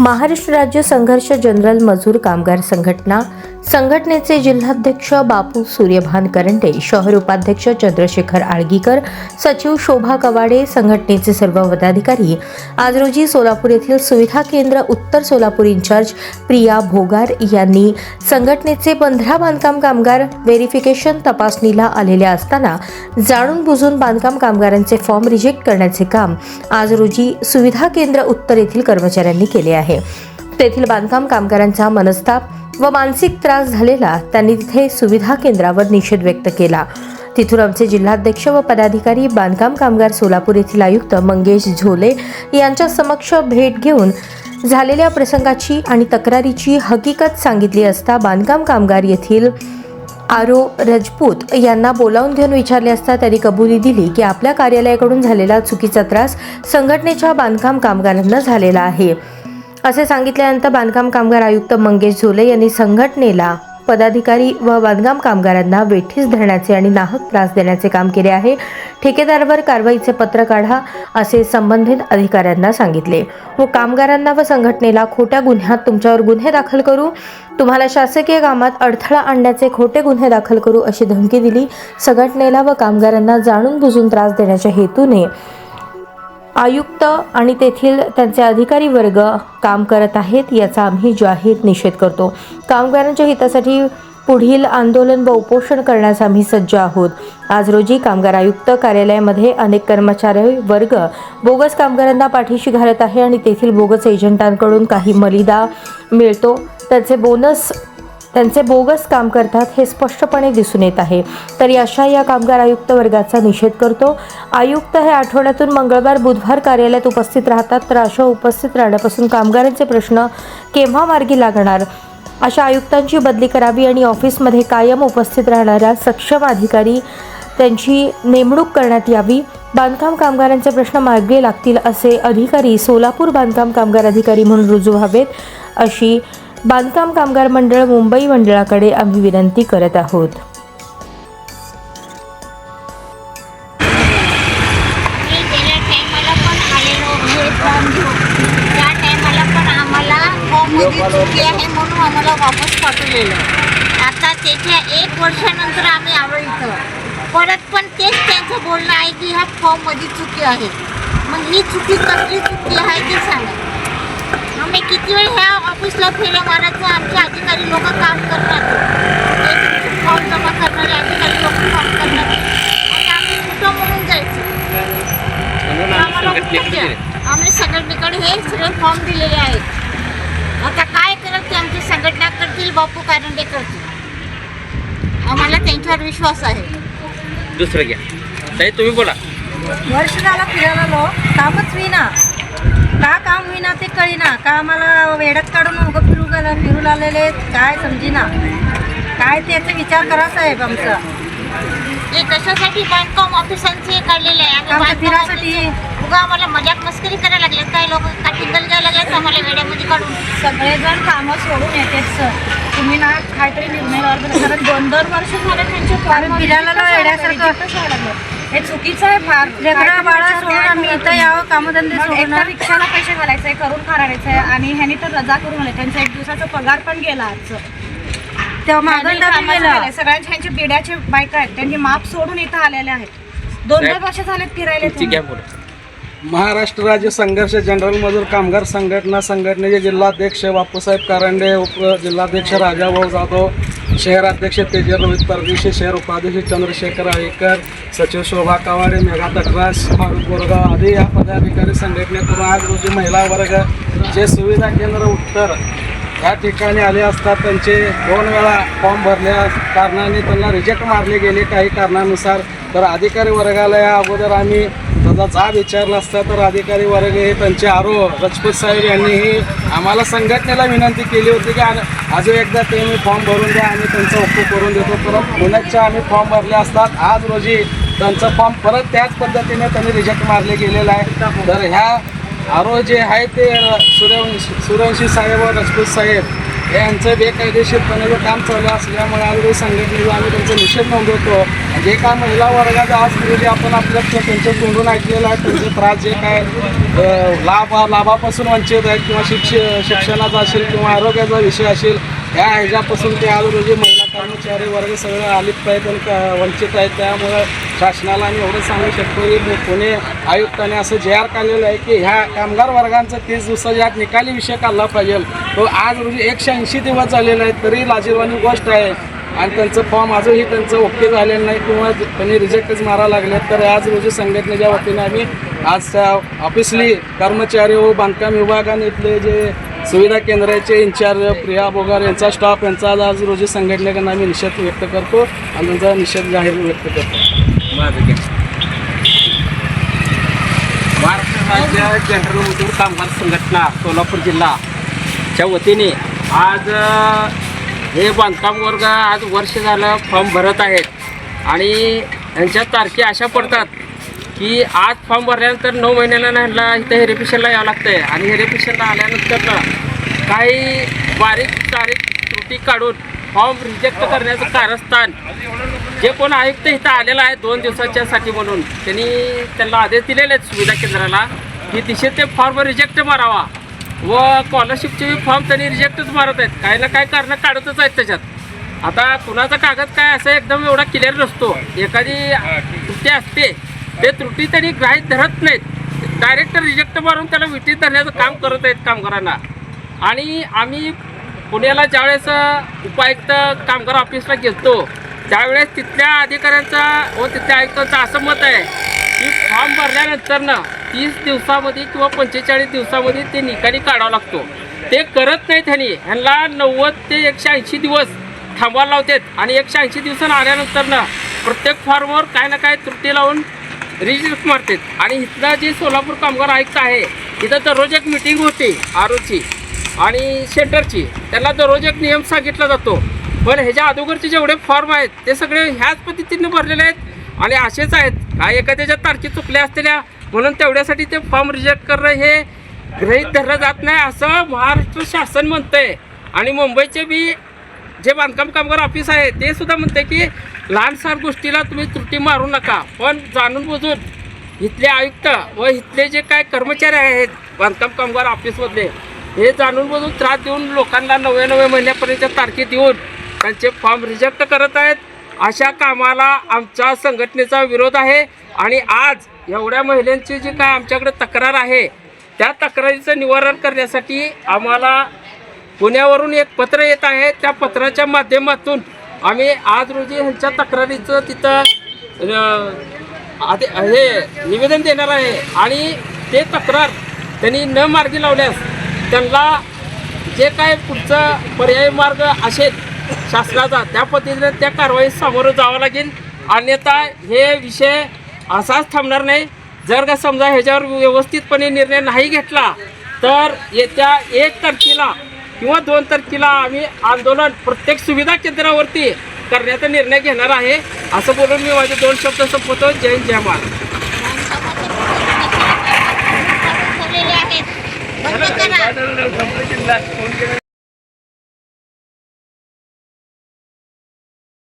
महाराष्ट्र राज्य संघर्ष जनरल मजूर कामगार संघटना संघटनेचे जिल्हाध्यक्ष बापू सूर्यभान करंडे शहर उपाध्यक्ष चंद्रशेखर आळगीकर सचिव शोभा कवाडे संघटनेचे सर्व पदाधिकारी आज रोजी सोलापूर येथील सुविधा केंद्र उत्तर सोलापूर इंचार्ज प्रिया भोगार यांनी संघटनेचे पंधरा बांधकाम कामगार व्हेरिफिकेशन तपासणीला आलेले असताना जाणून बुजून बांधकाम कामगारांचे फॉर्म रिजेक्ट करण्याचे काम आज रोजी सुविधा केंद्र उत्तर येथील कर्मचाऱ्यांनी केले आहे. तेथील बांधकाम कामगारांचा मनस्ताप व मानसिक त्रास झालेला त्यांनी तिथे सुविधा केंद्रावर निषेध व्यक्त केला. तिथून आमचे जिल्हाध्यक्ष व पदाधिकारी बांधकाम कामगार सोलापूर येथील आयुक्त मंगेश झोले यांच्या समक्ष भेट घेऊन झालेल्या प्रसंगाची आणि तक्रारीची हकीकत सांगितली असता बांधकाम कामगार येथील आरो रजपूत यांना बोलावून घेऊन विचारले असता त्यांनी कबुली दिली की आपल्या कार्यालयाकडून झालेला चुकीचा त्रास संघटनेच्या बांधकाम कामगारांना झालेला आहे. असे सांगितल्यानंतर बांधकाम कामगार आयुक्त मंगेश झोले यांनी संघटनेला पदाधिकारी व बांधकाम कामगारांना वेठीस धरण्याचे आणि नाहक त्रास देण्याचे काम केले आहे. ठेकेदारावर कारवाईचे पत्र काढा असे संबंधित अधिकाऱ्यांना सांगितले. व कामगारांना व संघटनेला खोट्या गुन्ह्यात तुमच्यावर गुन्हे दाखल करू. तुम्हाला शासकीय कामात अडथळा आणण्याचे खोटे गुन्हे दाखल करू अशी धमकी दिली. संघटनेला व कामगारांना जाणून बुजून त्रास देण्याच्या हेतूने आयुक्त आणि तेथील त्यांचे अधिकारी वर्ग काम करत आहेत याचा आम्ही जाहीर निषेध करतो. कामगारांच्या हितासाठी पुढील आंदोलन व उपोषण करण्यास आम्ही सज्ज आहोत. आज रोजी कामगार आयुक्त कार्यालयामध्ये अनेक कर्मचारी वर्ग बोगस कामगारांना पाठीशी घालत आहे आणि तेथील बोगस एजंटांकडून काही मलिदा मिळतो. त्याचे बोनस त्यांचे बोगस काम करतात हे स्पष्टपणे दिसून येत आहे. तरी अशा या कामगार आयुक्त वर्गाचा निषेध करतो. आयुक्त हे आठवड्यातून मंगळवार बुधवार कार्यालयात उपस्थित राहतात. तर अशा उपस्थित राहण्यापासून कामगारांचे प्रश्न केव्हा मार्गी लागणार? अशा आयुक्तांची बदली करावी आणि ऑफिसमध्ये कायम उपस्थित राहणाऱ्या सक्षम अधिकारी त्यांची नेमणूक करण्यात यावी. बांधकाम कामगारांचे प्रश्न मार्गी लागतील असे अधिकारी सोलापूर बांधकाम कामगार अधिकारी म्हणून रुजू व्हावेत अशी बांधकाम कामगार मंडळ मुंबई मंडळाकडे आम्ही विनंती करत आहोत. मी गेल्या टायमाला पण त्या टायमाला पण आम्हाला चुकी आहे म्हणून आम्हाला वापस पाठवलेलं. आता त्याच्या एक वर्षानंतर आम्ही आवडलं परत पण तेच त्यांचं बोलणं आहे की ह्या फॉर्ममध्ये चुकी आहे. मग ही चुकी कसली चुकी आहे ते सांगा. आम्ही किती वेळ ह्या ऑफिसला फेऱ्या मारायचं आमचे अधिकारी लोक काम करणार फॉर्म जमा करणारे अधिकारी लोक काम करणार आणि आम्ही कुठं म्हणून जायचं? म्हणून आम्ही आम्हाला संघटनेकडे हे सगळे फॉर्म दिलेले आहेत. आता काय करत ते आमची संघटना करतील? बापू कारंडे करतील. आम्हाला त्यांच्यावर विश्वास आहे. दुसरं घ्या. ताई तुम्ही बोला. वर्ष झाला फिरायला कामच होईना. का काम होईना ते कळीना. का आम्हाला वेड्यात काढून उगं फिरू गेलं फिरून आलेले काय समजीना. काय त्याचा विचार करा साहेब आमचा. हे कशासाठी बांधकाम ऑफिसांचे काढलेले आहे? आम्ही आमच्या बांधकाम फिरासाठी. ऑफिस- उगा आम्हाला मजाक मस्करी करायला लागले काय लोक? काटिंगल द्यायला लागलेत आम्हाला वेड्यामध्ये काढून? सगळेजण कामं सोडून येतात सर. तुम्ही ना काहीतरी निर्णय लावा. कारण दोन दोन वर्ष झाले त्यांचे आम्ही फिरायला आलो येड्यासारखं हे चुकीचं आहे फार लेकरं बाळा सोडून आम्ही इथं यावं कामधंदे सोडून रिक्षाला पैसे घालायचे करून खारायचे आणि ह्यानी तर रजा करून आले. त्यांचा एक दिवसाचा पगार पण गेला आजचं. तेव्हा मागं गेलं. गेले. सगळ्यांच्या ह्यांचे बिड्याचे बायका आहेत. त्यांनी माप सोडून इथं आलेले आहेत. दोन दोन वर्ष झालेत फिरायला तुमची घ्या बोला महाराष्ट्र राज्य संघर्ष जनरल मजूर कामगार संघटना संघटनेचे जिल्हाध्यक्ष बापूसाहेब कारंडे उप जिल्हाध्यक्ष राजाभाऊ जाधव शहराध्यक्ष तेजर परदेशी शहर उपाध्यक्ष चंद्रशेखर आळेकर सचिव शोभा कावाडे मेघा तटरास फारुख बोरगाव आदी या पदाधिकारी संघटनेतून आज रोजी महिला वर्ग जे सुविधा केंद्र उत्तर या ठिकाणी आले असतात त्यांचे दोन वेळा फॉर्म भरल्या कारणाने त्यांना रिजेक्ट मारले गेले. काही कारणानुसार तर अधिकारी वर्गाला या अगोदर आम्ही समजा जाब विचारला असता तर अधिकारी वर्ग हे त्यांचे आरोप रजपूत साहेब यांनीही आम्हाला संघटनेला विनंती केली होती की अजून एकदा ते मी फॉर्म भरून द्या आम्ही त्यांचा उपयोग करून देतो. परत पुण्याच्या आम्ही फॉर्म भरले असतात. आज रोजी त्यांचा फॉर्म परत त्याच पद्धतीने त्यांनी रिजेक्ट मारले गेलेला आहे. तर ह्या आरो जे आहे ते सूर्यवंशी सूर्यवंशी साहेब व रजपूत साहेब यांचं बेकायदेशीरपणाचं काम चालू असल्यामुळे आज रोजी संघटनेचा आम्ही त्यांचा निषेध नोंदवतो. जे काय महिला वर्गाचा आज रोजी आपण आपल्या त्यांच्या तोंडून ऐकलेलं आहे त्यांचे त्रास जे काय लाभ लाभापासून वंचित आहेत किंवा शिक्ष शिक्षणाचा असेल किंवा आरोग्याचा विषय असेल या ह्याच्यापासून ते आज रोजी कर्मचारी वर्ग सगळे आलिप्त आहेत आणि वंचित आहेत. त्यामुळं शासनाला आम्ही एवढं सांगू शकतो की पुणे आयुक्ताने असं जे आर काढलेलं आहे की ह्या कामगार वर्गांचा तीस दिवसाच्या आत निकाली विषय काढला पाहिजे. तो आज रोजी एकशे ऐंशी दिवस झालेला आहे तरी लाजीरवाणी गोष्ट आहे. आणि त्यांचं फॉर्म अजूनही त्यांचं ओके झालेलं नाही किंवा त्यांनी रिजेक्टच मारा लागले तर आज रोजी संघटनेच्या वतीने आम्ही आज ऑफिसली कर्मचारी व बांधकाम विभागाने इथले जे सुविधा केंद्राचे इन्चार्ज प्रिया बोगार यांचा स्टाफ यांचा आज- रोजी संघटनेकडून आम्ही निषेध व्यक्त करतो. आणि त्यांचा निषेध जाहीर व्यक्त करतो. महाराष्ट्र राज्य जनरल मजूर कामगार संघटना सोलापूर जिल्हाच्या वतीने आज हे बांधकाम वर्ग आज वर्ष झालं फॉर्म भरत आहेत. आणि यांच्या तारखे अशा पडतात की आज फॉर्म भरल्यानंतर नऊ महिन्याला ह्यांना इथं हेरेपिशनला यावं लागतं आहे आणि हेरेपिशनला आल्यानंतर ना काही बारीक तारीख त्रुटी काढून फॉर्म रिजेक्ट करण्याचं कारस्थान जे कोण आयुक्त इथं आलेला आहे दोन दिवसाच्या साठी म्हणून त्यांनी त्यांना आदेश दिलेले आहेत सुविधा केंद्राला की दिशे ते फॉर्म रिजेक्ट मारावा. व स्कॉलरशिपचे फॉर्म त्यांनी रिजेक्टच मारत आहेत. काही ना काही कारणं काढतच आहेत त्याच्यात. आता कुणाचा कागद काय असं एकदम एवढा क्लिअर नसतो. एखादी त्रुटी असते ते त्रुटी त्यांनी ग्राहीत धरत नाहीत. डायरेक्ट रिजेक्ट मारून त्याला विटीत धरण्याचं काम करत आहेत कामगारांना. आणि आम्ही पुण्याला ज्यावेळेस उपायुक्त कामगार ऑफिसला गेलतो त्यावेळेस तिथल्या अधिकाऱ्यांचा व तिथल्या आयुक्तांचं असं मत आहे की फॉर्म भरल्यानंतर ना तीस दिवसामध्ये किंवा पंचेचाळीस दिवसामध्ये ते निकाली काढावा लागतो. ते करत नाहीत ह्यानी. ह्यांना नव्वद ते एकशे ऐंशी दिवस थांबवायला लावतात. आणि एकशे ऐंशी दिवसानं आल्यानंतर ना प्रत्येक फॉर्मवर काय ना काय त्रुटी लावून रिजेक्ट मारतात आणि इथलं जे सोलापूर कामगार आयुक्त आहे इथं दररोज एक मिटिंग होते आरोची आणि सेंटरची त्याला दररोज एक नियम सांगितला जातो. पण ह्याच्या अगोदरचे जेवढे फॉर्म आहेत ते सगळे ह्याच पद्धतीने भरलेले आहेत आणि असेच आहेत. काय एखाद्याच्या तारखी चुकल्या असलेल्या म्हणून तेवढ्यासाठी ते फॉर्म रिजेक्ट करणं हे गृहीत धरलं जात नाही असं महाराष्ट्र शासन म्हणतंय. आणि मुंबईचे बी जे बांधकाम कामगार ऑफिस आहे ते सुद्धा म्हणते की लहानसहान गोष्टीला तुम्ही त्रुटी मारू नका. पण जाणून बुजून इथले आयुक्त व इथले जे काय कर्मचारी आहेत बांधकाम कामगार ऑफिसमधले हे जाणून बुजून त्रास देऊन लोकांना नव्या नव्या महिन्यापर्यंत तारखे देऊन त्यांचे फॉर्म रिजेक्ट करत आहेत. अशा कामाला आमच्या संघटनेचा विरोध आहे आणि आज एवढ्या महिलांची जी काय आमच्याकडे तक्रार आहे त्या तक्रारीचं निवारण करण्यासाठी आम्हाला पुण्यावरून एक पत्र येत आहे. त्या पत्राच्या माध्यमातून आम्ही आज रोजी ह्यांच्या तक्रारीचं तिथं हे निवेदन देणार आहे. आणि ते तक्रार त्यांनी न मार्गी लावल्यास त्यांना जे काय पुढचा पर्यायी मार्ग असेल शासनाचा त्या पद्धतीने त्या कारवाईस सामोरं जावं लागेल. अन्यथा हे विषय असाच थांबणार नाही. जर का समजा ह्याच्यावर व्यवस्थितपणे निर्णय नाही घेतला तर येत्या एक तारखेला किंवा दोन तारखेला आम्ही आंदोलन प्रत्येक सुविधा केंद्रावरती करण्याचा निर्णय घेणार आहे. असं बोलून मी माझे दोन शब्द संपवतो. जय जय महाराष्ट्र.